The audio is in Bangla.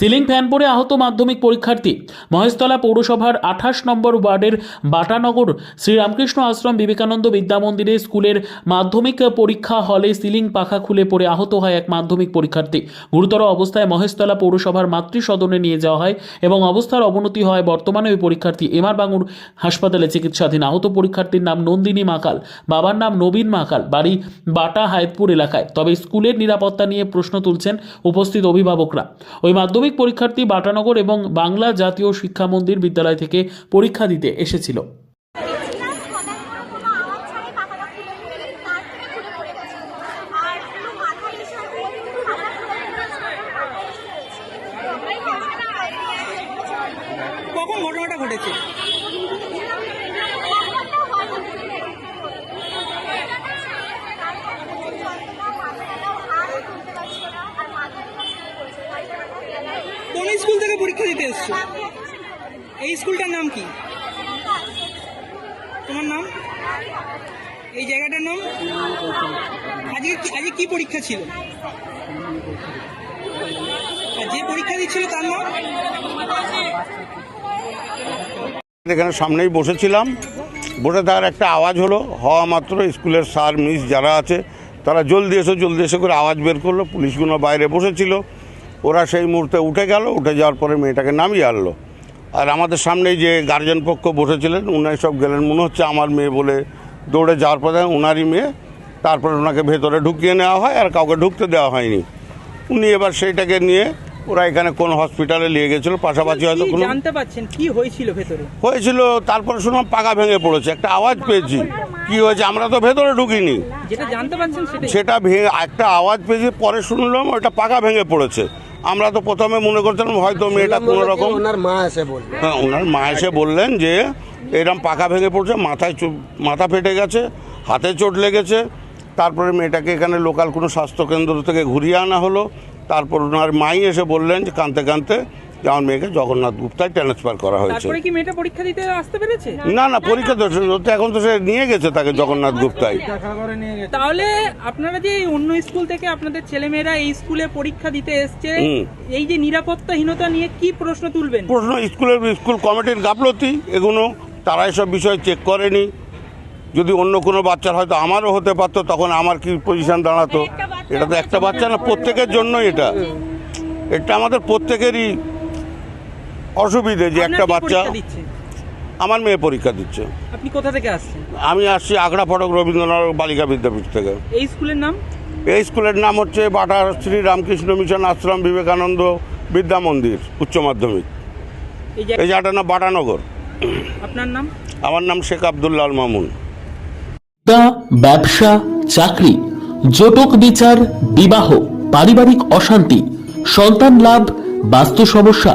সিলিং ফ্যান পরে আহত মাধ্যমিক পরীক্ষার্থী। মহেশতলা পৌরসভার আঠাশ নম্বর ওয়ার্ডের বাটানগর শ্রীরামকৃষ্ণ আশ্রম বিবেকানন্দ বিদ্যা মন্দিরে স্কুলের মাধ্যমিক পরীক্ষা হলে সিলিং পাখা খুলে পড়ে আহত হয় এক মাধ্যমিক পরীক্ষার্থী। গুরুতর অবস্থায় মহেশতলা পৌরসভার মাতৃসদনে নিয়ে যাওয়া হয় এবং অবস্থার অবনতি হয় বর্তমানে ওই পরীক্ষার্থী এমআর বাঙুর হাসপাতালে চিকিৎসাধীন। আহত পরীক্ষার্থীর নাম নন্দিনী মাকাল, বাবার নাম নবীন মাকাল, বাড়ি বাটা হায়তপুর এলাকায়। তবে স্কুলের নিরাপত্তা নিয়ে প্রশ্ন তুলছেন উপস্থিত অভিভাবকরা। ওই মাধ্যমিক পরীক্ষার্থী বাটানগর এবং বাংলা জাতীয় শিক্ষা মন্দির বিদ্যালয় থেকে পরীক্ষা দিতে এসেছিল। ঘটনাটা হঠাৎ করে কোনো আওয়াজ ছাড়াই পাখাটা খুলে পড়ে গেছে তার থেকে খুলে পড়ে গেছে আর পুরো মাথায় এসে পাখা খুলে পড়ে গেছে মাথায় এসে রয়েছে আমরাই তাছাড়া কখন ঘটনাটা ঘটেছে কোন স্কুল থেকে পরীক্ষা দিতে এসছো? এই স্কুলটার নাম কি? তোমার নাম? এই জায়গাটার নাম? আজকে আজকে কি পরীক্ষা ছিল? যে পরীক্ষা দিচ্ছিল তার নাম? এখানে সামনেই বসেছিলাম। বসে তার একটা আওয়াজ হলো, হওয়া মাত্র স্কুলের স্যার, মিস যারা আছে, তারা জলদি এসো, জলদি এসে করে আওয়াজ বের করল। পুলিশগুলো বাইরে বসেছিল। ওরা সেই মুহূর্তে উঠে গেল উঠে যাওয়ার পরে মেয়েটাকে নামিয়ে আনলো। আর আমাদের সামনেই যে গার্জেন পক্ষ বসেছিলেন উনাই সব গেলেন। মনে হচ্ছে আমার মেয়ে বলে দৌড়ে যাওয়ার পরে উনারই মেয়ে। তারপরে ওনাকে ভেতরে ঢুকিয়ে নেওয়া হয় আর কাউকে ঢুকতে দেওয়া হয়নি। উনি এবার সেইটাকে নিয়ে ওরা এখানে কোন হসপিটালে নিয়ে গেছিল পাশাপাশি হয়তো কোনো জানতে পাচ্ছেন কি হয়েছিল ভেতরে? হয়েছিল তারপরে শুনলাম পাকা ভেঙে পড়েছে। একটা আওয়াজ পেয়েছি। কি হয়েছে? আমরা তো ভেতরে ঢুকিনি। যেটা জানতে পাচ্ছেন সেটা সেটা ভেঙে একটা আওয়াজ পেয়েছি পরে শুনলাম ওটা পাকা ভেঙে পড়েছে। আমরা তো প্রথমে মনে করছিলাম হয়তো মেয়েটা কোনো রকম ওনার মা এসে বললেন হ্যাঁ ওনার মা এসে বললেন যে এরম পাকা ভেঙে পড়ছে মাথায় চো- মাথা ফেটে গেছে হাতে চোট লেগেছে। তারপরে মেয়েটাকে এখানে লোকাল কোনো স্বাস্থ্যকেন্দ্র থেকে ঘুরিয়ে আনা হলো। তারপর ওনার মাই এসে বললেন যে কাঁদতে কাঁদতে আমার মেয়েকে জগন্নাথ গুপ্তায় ট্রান্সফার করা হয়েছে। তারপরে কি মেয়েটা পরীক্ষা দিতে আসতে পেরেছে? না না পরীক্ষা তো এখন তো সে নিয়ে গেছে তাকে জগন্নাথ গুপ্তায় তাহলে আপনারা যে অন্য স্কুল থেকে আপনাদের ছেলেমেয়েরা এই স্কুলে পরীক্ষা দিতে এসছে এই যে নিরাপত্তাহীনতা নিয়ে কি প্রশ্ন তুলবেন? প্রশ্ন স্কুলের স্কুল কমিটির গাফলতি এগুলো তারা এসব বিষয় চেক করেনি। যদি অন্য কোনো বাচ্চার হয়তো আমারও হতে পারতো তখন আমার কি পজিশন দাঁড়াতো? এটা তো একটা বাচ্চা না প্রত্যেকের জন্যই এটা। এটা আমাদের প্রত্যেকেরই অসুবিধে যে একটা বাচ্চা আমার মেয়ে পরীক্ষা দিচ্ছে। আপনি কোথা থেকে আসছেন? আমি আসছি আগ্রা ফটক রবীন্দ্রনাথ বালিকা বিদ্যাপীঠ থেকে। এই স্কুলের নাম? এই স্কুলের নাম হচ্ছে বাটা শ্রী রামকৃষ্ণ মিশন আশ্রম বিবেকানন্দ বিদ্যা মন্দির উচ্চ মাধ্যমিক। এই জায়গাটার নাম বাটানগর। আপনার নাম? আমার নাম শেখ আবদুল্লাল মামুন। তা ব্যবসা চাকরি জটক বিচার বিবাহ পারিবারিক অশান্তি সন্তান লাভ বাস্তু সমস্যা